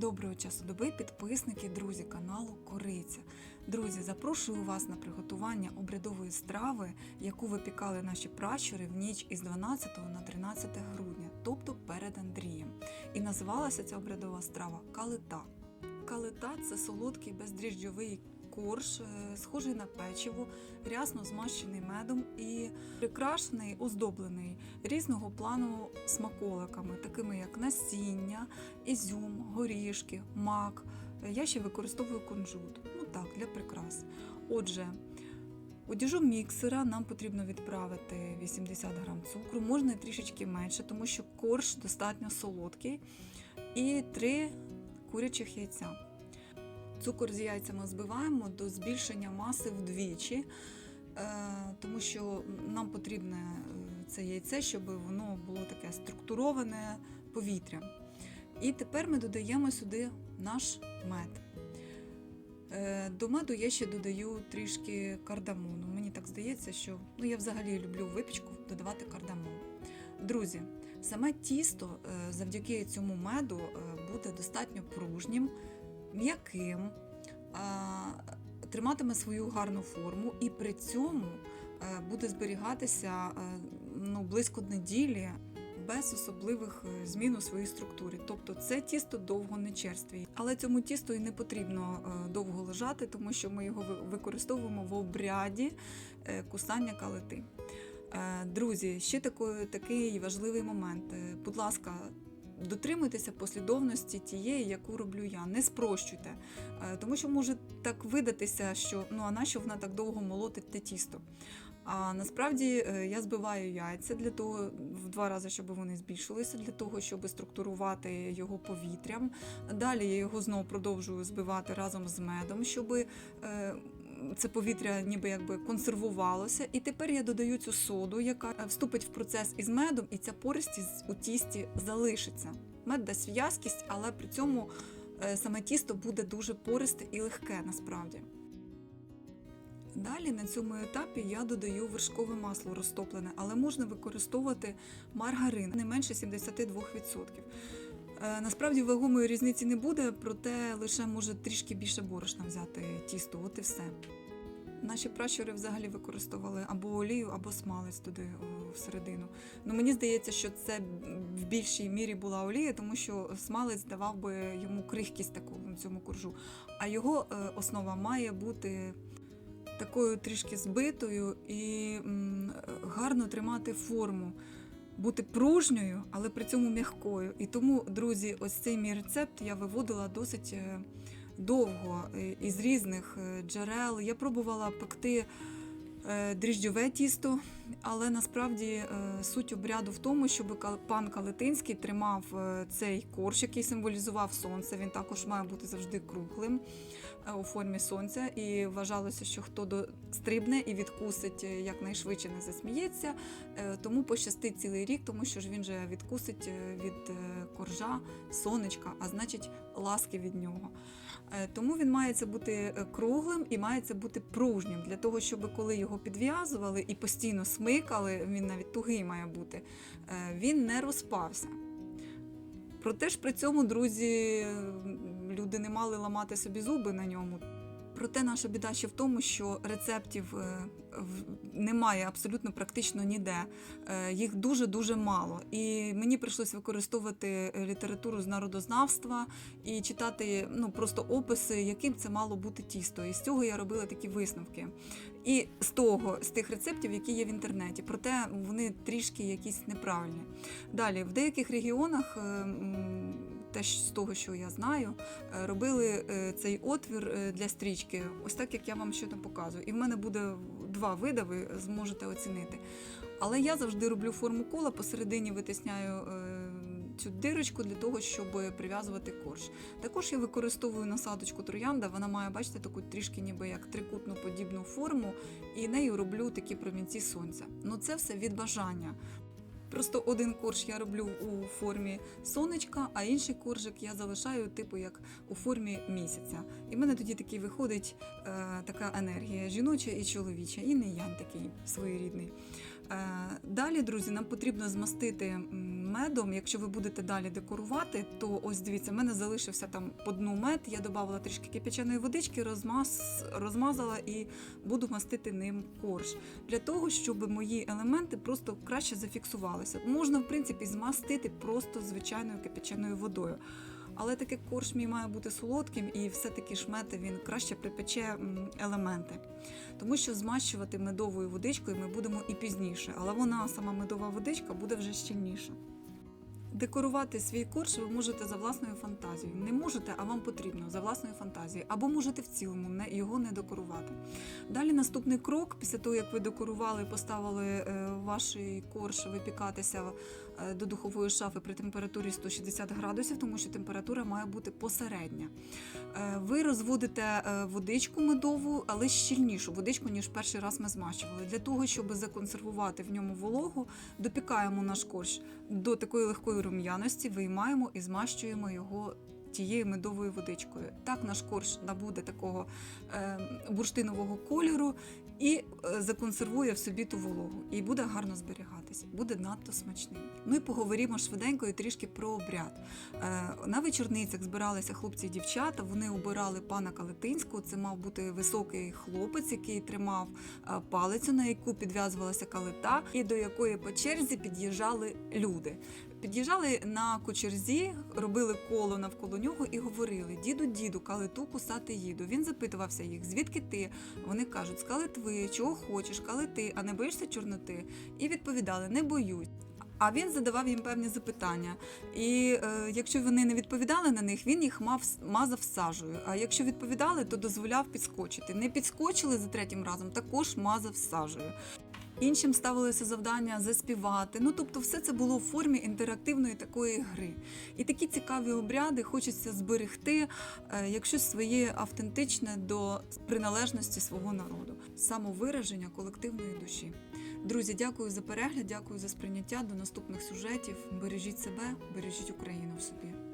Доброго часу доби, підписники, друзі каналу Кориця. Друзі, запрошую вас на приготування обрядової страви, яку випікали наші пращури в ніч із 12 на 13 грудня, тобто перед Андрієм. І називалася ця обрядова страва калита. Калита це солодкий бездріжджовий корж, е, схожий на печиво, рясно змащений медом і прикрашений, оздоблений різного плану смаколиками, такими як насіння, ізюм, горішки, мак. Я ще використовую кунжут. Ну так, для прикрас. Отже, у міксера нам потрібно відправити 80 грам цукру, можна і трішечки менше, тому що корж достатньо солодкий, і 3 курячих яйця. Цукор з яйцями збиваємо до збільшення маси вдвічі, е, тому що нам потрібне е, це яйце, щоб воно було таке структуроване повітрям. І тепер ми додаємо сюди наш мед. Е, До меду я ще додаю трішки кардамону. Мені так здається, що ну, я взагалі люблю випічку додавати кардамон. Друзі, саме тісто завдяки цьому меду буде достатньо пружнім, м'яким, триматиме свою гарну форму і при цьому е, буде зберігатися е, ну, близько неділі без особливих е, змін у своїй структурі. Тобто це тісто довго не черствіє. Але цьому тісту і не потрібно довго лежати, тому що ми його ви- використовуємо в обряді кусання калити. Друзі, ще такий, важливий момент. Будь ласка, дотримуйтеся послідовності тієї, яку роблю я. Не спрощуйте, Е, тому що може так видатися, що ну а нащо вона так довго молотить те тісто. А насправді е, я збиваю яйця для того в два рази, щоб вони збільшилися, для того, щоб структурувати його повітрям. Далі я його знову продовжую збивати разом з медом, щоб е, це повітря ніби якби консервувалося. І тепер я додаю цю соду, яка е, вступить в процес із медом, і ця пористість у тісті залишиться. Мед дасть в'язкість, але при цьому е, саме тісто буде дуже пористе і легке насправді. Далі на цьому етапі я додаю вершкове масло розтоплене, але можна використовувати маргарин не менше 72%. Е, Насправді вагомої різниці не буде, проте лише може трішки більше борошна взяти тісто, от і все. Наші пращури взагалі використовували або олію, або смалець туди всередину. Ну мені здається, що це в більшій мірі була олія, тому що смалець давав би йому крихкість таку цьому коржу. А його е, основа має бути такою трішки збитою і гарно тримати форму, бути пружньою, але при цьому м'якою. І тому, друзі, ось цей мій рецепт я виводила досить е, довго е, із різних е, джерел. Я пробувала пекти дріжджове тісто, але насправді е, суть обряду в тому, щоб пан Калетинський тримав е, цей корж, який символізував сонце. Він також має бути завжди круглим е, у формі сонця. І вважалося, що хто стрибне і відкусить е, якнайшвидше не засміється, е, тому пощастить цілий рік, тому що ж він же відкусить е, від е, коржа сонечка, а значить ласки від нього. Е, Тому він має це бути е, круглим і має це бути пружнім для того, щоб коли його підв'язували і постійно смикали, він навіть тугий має бути, е, він не розпався. Проте ж при цьому, друзі, люди не мали ламати собі зуби на ньому. Проте наша біда ще в тому, що рецептів е, немає абсолютно практично ніде. Е, Їх дуже-дуже мало. І мені прийшлось використовувати літературу з народознавства і читати ну, просто описи, яким це мало бути тісто. І з цього я робила такі висновки. І з того, з тих рецептів, які є в інтернеті, проте вони трішки якісь неправильні. Далі, в деяких регіонах, е, теж з того, що я знаю, е, робили е, цей отвір для стрічки, ось так як я вам щойно показую. І в мене буде два види, ви зможете оцінити. Але я завжди роблю форму кола, посередині витисняю цю дирочку для того, щоб прив'язувати корж. Також я використовую насадочку троянда, вона має, бачите, таку трішки ніби як трикутну подібну форму, і нею роблю такі промінці сонця. Ну це все від бажання. Просто один корж я роблю у формі сонечка, а інший коржик я залишаю, типу, як у формі місяця. І в мене тоді такий виходить е, така енергія жіноча і чоловіча, і не янь такий своєрідний. Е, далі, друзі, нам потрібно змастити медом, якщо ви будете далі декорувати, то ось дивіться, в мене залишився там по дну мед. Я додавала трішки кипяченої водички, розмаз, розмазала і буду мастити ним корж. Для того, щоб мої елементи просто краще зафіксувалися. Можна, в принципі, змастити просто звичайною кипяченою водою. Але таке корж мій має бути солодким, і все-таки шмети він краще припече елементи. Тому що змащувати медовою водичкою ми будемо і пізніше, але вона сама медова водичка буде вже щільніша. Декорувати свій корж ви можете за власною фантазією. Не можете, а вам потрібно за власною фантазією. Або можете в цілому його не декорувати. Далі наступний крок, після того, як ви декорували, поставили е, ваш корж випікатися до духової шафи при температурі 160 градусів, тому що температура має бути посередня. Е, ви розводите е, водичку медову, але щільнішу водичку, ніж перший раз ми змащували. Для того, щоб законсервувати в ньому вологу, допікаємо наш корж до такої легкої рум'яності, виймаємо і змащуємо його. Тією медовою водичкою. Так наш корж набуде такого е, бурштинового кольору і е, законсервує в собі ту вологу, і буде гарно зберігатися, буде надто смачним. І поговоримо швиденько і трішки про обряд. Е, на вечорницях збиралися хлопці і дівчата. Вони обирали пана Калетинського. Це мав бути високий хлопець, який тримав е, палицю, на яку підв'язувалася калита, і до якої по черзі під'їжджали люди. Під'їжджали на кочерзі, робили коло навколо нього і говорили: Діду, діду, калиту кусати їду. Він запитувався їх, звідки ти? Вони кажуть, з калитви, чого хочеш, калити, а не боїшся чорноти? І відповідали: не боюсь. А він задавав їм певні запитання. І е, якщо вони не відповідали на них, він їх мав мазав сажею. А якщо відповідали, то дозволяв підскочити. Не підскочили за третім разом, також мазав сажею. Іншим ставилося завдання заспівати. Ну тобто, все це було в формі інтерактивної такої гри. І такі цікаві обряди хочеться зберегти е, як щось своє автентичне до приналежності свого народу, самовираження колективної душі. Друзі, дякую за перегляд, дякую за сприйняття. До наступних сюжетів. Бережіть себе, бережіть Україну в собі.